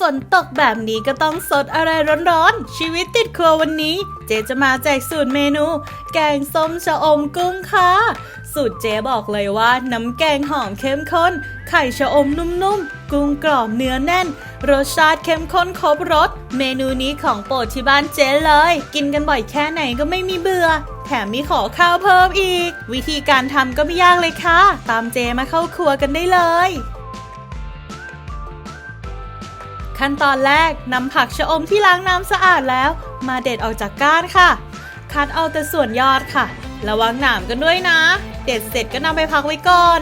ฝนตกแบบนี้ก็ต้องสดอะไรร้อนๆ ชีวิตติดครัววันนี้ เจจะมาแจกสูตรเมนู แกงส้มชะอมกุ้งค่ะ สูตรเจ๊บอกเลยว่าน้ำแกงหอมเข้มข้น ไข่ชะอมนุ่มๆ กุ้งกรอบเนื้อแน่น รสชาติเข้มข้นครบรส เมนูนี้ของโปรดที่บ้านเจ๊เลย กินกันบ่อยแค่ไหนก็ไม่มีเบื่อแถมมีขอข้าวเพิ่มอีก วิธีการทำก็ไม่ยากเลยค่ะ ตามเจมาเข้าครัวกันได้เลย ขั้นตอนแรกนำผักชะอมที่ล้างน้ำสะอาดแล้ว มาเด็ดออกจากก้านค่ะ คัดเอาแต่ส่วนยอดค่ะ ระวังหนามกันด้วยนะ เด็ดเสร็จก็นำไปพักไว้ก่อน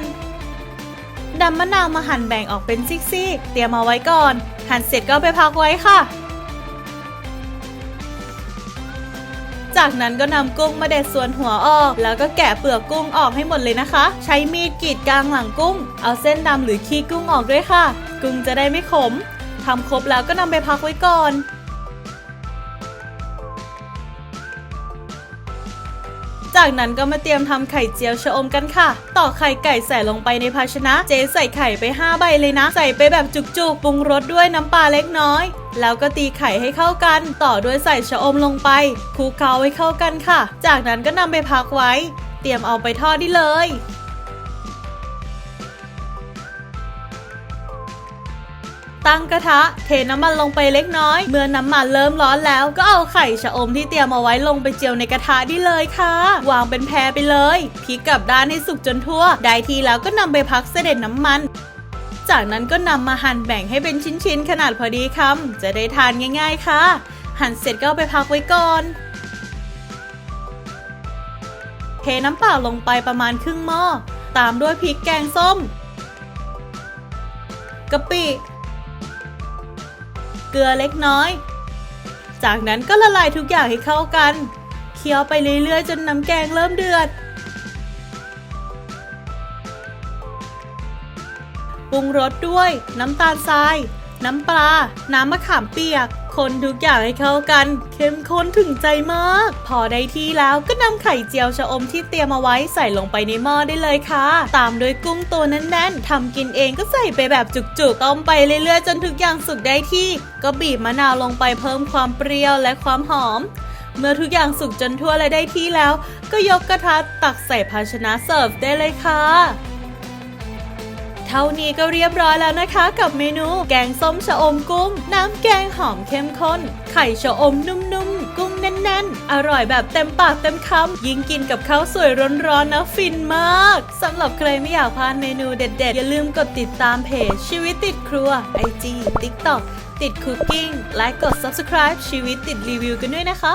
นำมะนาวมาหั่นแบ่งออกเป็นซิกๆเตรียมเอาไว้ก่อน หั่นเสร็จก็ไปพักไว้ค่ะ จากนั้นก็นำกุ้งมาเด็ดส่วนหัวออก แล้วก็แกะเปลือกกุ้งออกให้หมดเลยนะคะ ใช้มีดกรีดกลางหลังกุ้ง เอาเส้นดำหรือขี้กุ้งออกด้วยค่ะ กุ้งจะได้ไม่ขม ทำครบแล้วก็นำไปพักไว้ก่อน จากนั้นก็มาเตรียมทำไข่เจียวชะอมกันค่ะ ต่อกไข่ไก่ใส่ลงไปในภาชนะ เจ๊ใส่ไข่ไป 5 ใบเลยนะ ใส่ไปแบบจุกๆ ปรุงรสด้วยน้ำปลาเล็กน้อย แล้วก็ตีไข่ให้เข้ากัน ต่อด้วยใส่ชะอมลงไปคลุกเคล้าให้เข้ากันค่ะ จากนั้นก็นำไปพักไว้ เตรียมเอาไปทอดได้เลย ตั้งกระทะ เทน้ำมันลงไปเล็กน้อย เมื่อน้ำมันเริ่มร้อนแล้วก็เอาไข่ชะอมที่เตรียมเอาไว้ลงไปเจียวในกระทะได้เลยค่ะ วางเป็นแพรไปเลยพลิกกลับด้านให้สุกจนทั่ว ได้ทีแล้วก็นำไปพักเสด็จน้ำมันจากนั้นก็นำมาหั่นแบ่งให้เป็นชิ้นๆ ขนาดพอดีคำจะได้ทานง่าย ๆ ค่ะ หั่นเสร็จก็ไปพักไว้ก่อน เทน้ำเปล่าลงไปประมาณครึ่งหม้อ ตามด้วยพริกแกงส้มกะปิ เกลือเล็กน้อย จากนั้นก็ละลายทุกอย่างให้เข้ากัน เคี่ยวไปเรื่อยๆ จนน้ำแกงเริ่มเดือดปรุงรสด้วย น้ำตาลทราย น้ำปลา น้ำมะขามเปียก คนทุกอย่างให้เข้ากัน เข้มข้นถึงใจมาก พอได้ที่แล้วก็นำไข่เจียวชะอมที่เตรียมเอาไว้ใส่ลงไปในหม้อได้เลยค่ะ ตามด้วยกุ้งตัวแน่นๆทำกินเองก็ใส่ไปแบบจุกๆ ต้มไปเรื่อยๆ จนทุกอย่างสุกได้ที่ ก็บีบมะนาวลงไปเพิ่มความเปรี้ยวและความหอมเมื่อทุกอย่างสุกจนทั่วและได้ที่แล้ว ก็ยกกระทะตักใส่ภาชนะเสิร์ฟได้เลยค่ะ เท่านี้ก็เรียบร้อยแล้วนะคะ กับเมนู แกงส้มชะอมกุ้ง น้ำแกงหอมเข้มข้น ไข่ชะอมนุ่มๆ กุ้งแน่นๆ อร่อยแบบเต็มปากเต็มคำยิ่งกินกับข้าวสวยร้อนๆนะฟินมากสำหรับใครไม่อยากพลาดเมนูเด็ดๆ อย่าลืมกดติดตามเพจชีวิตติดครัว IG TikTok ติดคุกกิ้งและกด subscribe ชีวิตติดรีวิวกันด้วยนะคะ